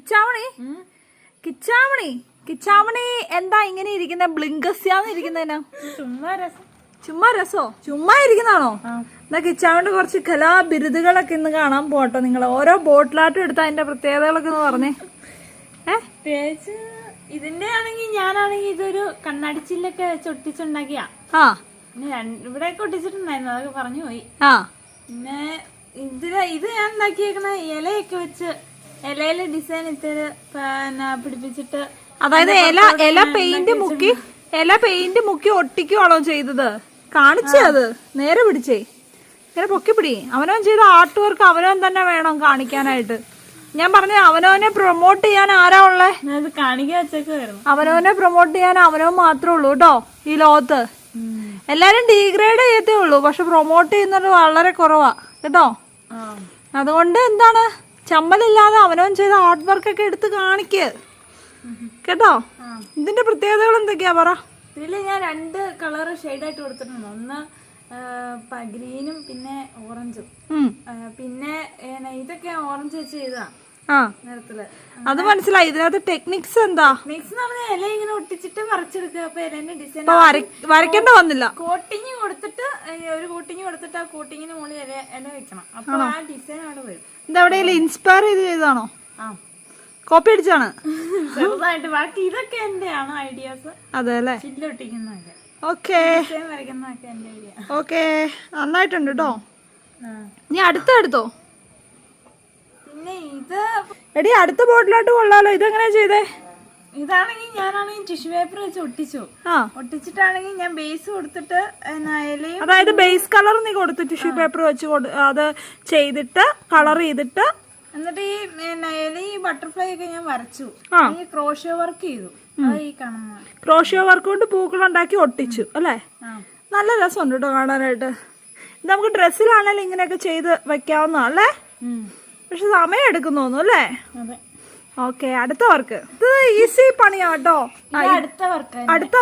കിച്ചാമണി കിച്ചാമണി കിച്ചാമണി എന്താ ഇങ്ങനെ ഇരിക്കുന്ന? ബ്ലിങ്കസ്യാന്ന് ഇരിക്കുന്നതിനാ ചുമ്മാ രസം. ചുമ്മാ രസോ? ചുമ്മാ ഇരിക്കുന്നതാണോ? എന്നാ കിച്ചാമണിന്റെ കുറച്ച് കലാബിരുദുകളൊക്കെ ഇന്ന് കാണാൻ പോട്ടോ നിങ്ങൾ ഓരോ ബോട്ടിലാട്ടും എടുത്ത അതിന്റെ പ്രത്യേകതകളൊക്കെ ഒന്ന് പറഞ്ഞേ. ഏഹ് പ്രത്യേകിച്ച് ഇതിന്റെ ആണെങ്കിൽ ഞാനാണെങ്കിൽ ഇതൊരു കണ്ണടിച്ചില്ലൊക്കെ ചൊട്ടിച്ചുണ്ടാക്കിയാ. ഇവിടെ ആ ഇവിടെയൊക്കെ ഒട്ടിച്ചിട്ടുണ്ടായിരുന്നു. അതൊക്കെ പറഞ്ഞു പോയി ആ. പിന്നെ ഇതിൽ ഇത് ഞാൻ ഉണ്ടാക്കിയേക്കണ ഇലയൊക്കെ വെച്ച് ഇലയിൽ ഡിസൈൻ ഇത്തിരി പിടിപ്പിച്ചിട്ട് അതായത് ഇല ഇല പെയിന്റ് മുക്കി ഇല പെയിന്റ് മുക്കി ഒട്ടിക്കുവാണോ ചെയ്തത്? കാണിച്ചേ അത്. നേരെ പിടിച്ചേ. ഇങ്ങനെ പൊക്കി പിടി. അവനവൻ ചെയ്ത ആർട്ട് വർക്ക് അവനവൻ തന്നെ വേണം കാണിക്കാനായിട്ട്. ഞാൻ പറഞ്ഞ അവനവനെ പ്രൊമോട്ട് ചെയ്യാൻ ആരാ ഉള്ളേ? അവനവനെ പ്രൊമോട്ട് ചെയ്യാൻ അവനവൻ മാത്രമേ ഉള്ളൂ കേട്ടോ ഈ ലോകത്ത്. എല്ലാരും ഡീഗ്രേഡ് ചെയ്യത്തേ ഉള്ളൂ. പക്ഷെ പ്രൊമോട്ട് ചെയ്യുന്നത് വളരെ കുറവാ. കേട്ടോ? അതുകൊണ്ട് എന്താണ്? ചമ്മലില്ലാതെ അവനവൻ ചെയ്ത ആർട്ട് വർക്കൊക്കെ എടുത്ത് കാണിക്ക്. കേട്ടോ? ഇതിന്റെ പ്രത്യേകതകൾ എന്തൊക്കെയാ പറ. ഇതിൽ ഞാൻ രണ്ട് കളർ ഷെയ്ഡായിട്ട് കൊടുത്തിട്ടുണ്ട്. ഒന്ന് ഗ്രീനും പിന്നെ ഓറഞ്ചും പിന്നെ ഇതൊക്കെ ഓറഞ്ച് വെച്ച് ചെയ്താ ആ. അത് മനസ്സിലായി. ഇതിനകത്ത് ടെക്നിക്സ് എന്താ? നമ്മൾ ഇല ഇങ്ങനെ ഒട്ടിച്ചിട്ട് വരച്ചെടുക്കുക അപ്പൊ ഇലേന്റെ ഡിസൈൻ വരയ്ക്കേണ്ട വന്നില്ല. കോട്ടിങ് കൊടുത്തിട്ട് ഒരു കോട്ടിങ് കൊടുത്തിട്ട് ആ കോട്ടിങ്ങിന് മുകളിൽ ഇല ഇല വെക്കണം. അപ്പൊ ആ ഡിസൈൻ ആണ് വരും. ഇതെവിടെയെങ്കിലും ഇൻസ്പയർ ചെയ്ത് ചെയ്താണോ? ആ. കോപ്പി അടിച്ചാണ്. ചെറുതായിട്ട് ബാക്കി ഇതൊക്കെ എന്റെയാണ് ഐഡിയാസ് അതെ അല്ലേ? ചില്ലൊട്ടിക്കുന്നതൊക്കെ ഓക്കേ ഓക്കേ നന്നായിട്ടുണ്ട് കേട്ടോ നീ അടുത്ത എടുത്തോ? എടി അടുത്ത ബോട്ടിലോട്ട് കൊള്ളാലോ. ഇതെങ്ങനെയാ ചെയ്തേ? ഇതാണെങ്കിൽ ഞാനാണെങ്കിൽ ടിഷ്യൂ പേപ്പർ വെച്ച് ഒട്ടിച്ചു. ഒട്ടിച്ചിട്ടാണെങ്കിൽ ഞാൻ ബേസ് കൊടുത്തിട്ട് അതായത് ബേസ് കളർ നീ കൊടുത്തു ടിഷ്യൂ പേപ്പർ വെച്ച് അത് ചെയ്തിട്ട് കളർ ചെയ്തിട്ട്. എന്നിട്ട് ഈ നയലി ഈ ബട്ടർഫ്ലൈ ഒക്കെ ഞാൻ വരച്ചു. ക്രോഷോ ഈ ക്രോഷ്യോ വർക്ക് ചെയ്തു. ക്രോഷോ ഈ കാണുന്ന ക്രോഷ്യോ വർക്ക് കൊണ്ട് പൂക്കൾ ഉണ്ടാക്കി ഒട്ടിച്ചു അല്ലേ? നല്ല രസമുണ്ട് കേട്ടോ കാണാനായിട്ട്. നമുക്ക് ഡ്രസ്സിലാണെങ്കിലും ഇങ്ങനെയൊക്കെ ചെയ്ത് വെക്കാവുന്നതല്ലേ. പക്ഷെ സമയം എടുക്കും തോന്നുന്നു അല്ലേ ഓക്കെ അടുത്ത വർക്ക്. ഇത് ഈസി പണിയാ കേട്ടോ അടുത്ത വർക്ക് അടുത്ത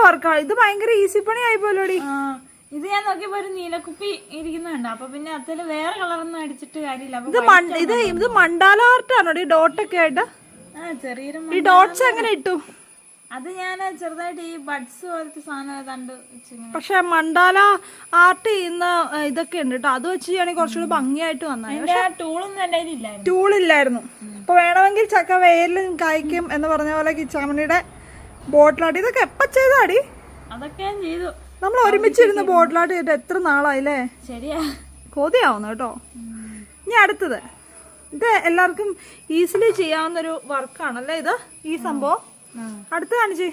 ഇത് ഭയങ്കര ഈസി പണി ആയി പോലോടി ഇത് ഞാൻ നോക്കിയപ്പോ ഒരു നീലക്കുപ്പി ഇരിക്കുന്നുണ്ട്. അപ്പൊ പിന്നെ അതിൽ വേറെ കളറൊന്നും അടിച്ചിട്ട് കാര്യമില്ല. ഇത് ഇത് ഇത് മണ്ടാല ആർട്ടാണോ ഡോട്ടൊക്കെ ആയിട്ട്? ഈ ഡോട്ട്സ് എങ്ങനെ ഇട്ടു? അത് ഞാൻ ചെറുതായിട്ട് ഈ ബഡ്സ് പോലത്തെ സാധനം കണ്ട് പക്ഷെ മണ്ടാല ആർട്ട് ചെയ്യുന്ന ഇതൊക്കെ ഉണ്ട് കേട്ടോ അത് വെച്ച് ചെയ്യുകയാണെങ്കിൽ കുറച്ചുകൂടി ഭംഗിയായിട്ട് വന്നാൽ ടൂളില്ലായിരുന്നു ടൂളൊന്നും കയ്യിലില്ലായിരുന്നു. ഇല്ലായിരുന്നു. അപ്പൊ വേണമെങ്കിൽ ചക്ക വെയിലും കായ്ക്കും എന്ന് പറഞ്ഞ പോലെ കിച്ചാമണിയുടെ ബോട്ടിലാട്ടി ഇതൊക്കെ എപ്പ ചെയ്താടി? അതൊക്കെ ഞാൻ ചെയ്തു. നമ്മൾ ഒരുമിച്ചിരുന്ന് ബോട്ടിലാട്ടി ചെയ്തിട്ട് എത്ര നാളായില്ലേ ശരിയാ. കൊതിയാവുന്നു കേട്ടോ ഇനി അടുത്തത്. ഇത് എല്ലാവർക്കും ഈസിലി ചെയ്യാവുന്ന ഒരു വർക്കാണല്ലേ ഇത്? ഈ സംഭവം? അടുത്ത് കാണിച്ചേ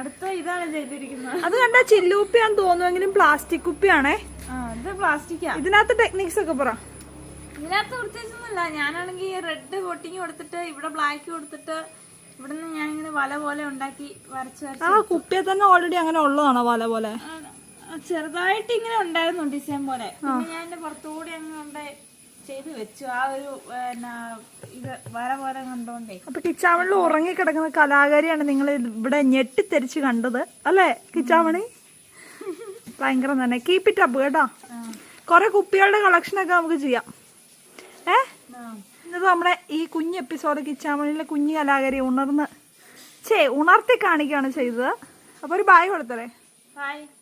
അടുത്ത ഇതാണ് ചെയ്തിരിക്കുന്നത്. അത് കണ്ട ചില്ലുക്കുപ്പിയാന്ന് തോന്നുമെങ്കിലും പ്ലാസ്റ്റിക് കുപ്പിയാണേ. ഇത് പ്ലാസ്റ്റിക്കാ ഇതിനകത്ത് ടെക്നിക്സ് ഒക്കെ പറ. ഇതിനകത്ത് പ്രത്യേകിച്ചൊന്നുമില്ല. ഞാനാണെങ്കിൽ റെഡ് കോട്ടിങ് കൊടുത്തിട്ട് ഇവിടെ ബ്ലാക്ക് കൊടുത്തിട്ട് ഇവിടുന്ന് ഞാൻ ഇങ്ങനെ വല പോലെ ഉണ്ടാക്കി വരച്ച് ആ കുപ്പിയെ തന്നെ ഓൾറെഡി അങ്ങനെ ഉള്ളതാണോ വല പോലെ? ചെറുതായിട്ട് ഇങ്ങനെ ഉണ്ടായിരുന്നു ഡിസൈൻ പോലെ. പിന്നെ ഞാൻ പുറത്തുകൂടി അങ്ങനെ കൊണ്ട് ചെയ്ത് വെച്ചു. ആ ഒരു ഇത് വര പോലെ കണ്ടോണ്ടേ. അപ്പൊ കിച്ചാമണിൽ ഉറങ്ങിക്കിടക്കുന്ന കലാകാരിയാണ് നിങ്ങൾ ഇവിടെ ഞെട്ടിത്തെരിച്ച് കണ്ടത് അല്ലേ കിച്ചാമണി ഭയങ്കര തന്നെ കീപ്പ് ഇറ്റ് അപ്പ് കേട്ടോ. കുറെ കുപ്പികളുടെ കളക്ഷൻ ഒക്കെ നമുക്ക് ചെയ്യാം. ഏ? ഇന്നത് നമ്മുടെ ഈ കുഞ്ഞ് എപ്പിസോഡ് കിച്ചാമണിയിലെ കുഞ്ഞു കലാകാരി ഉണർന്ന് ചേ ഉണർത്തി കാണിക്കുകയാണ് ചെയ്തത്. അപ്പൊ ഒരു ബായ് കൊടുത്തരേ. ഹായ്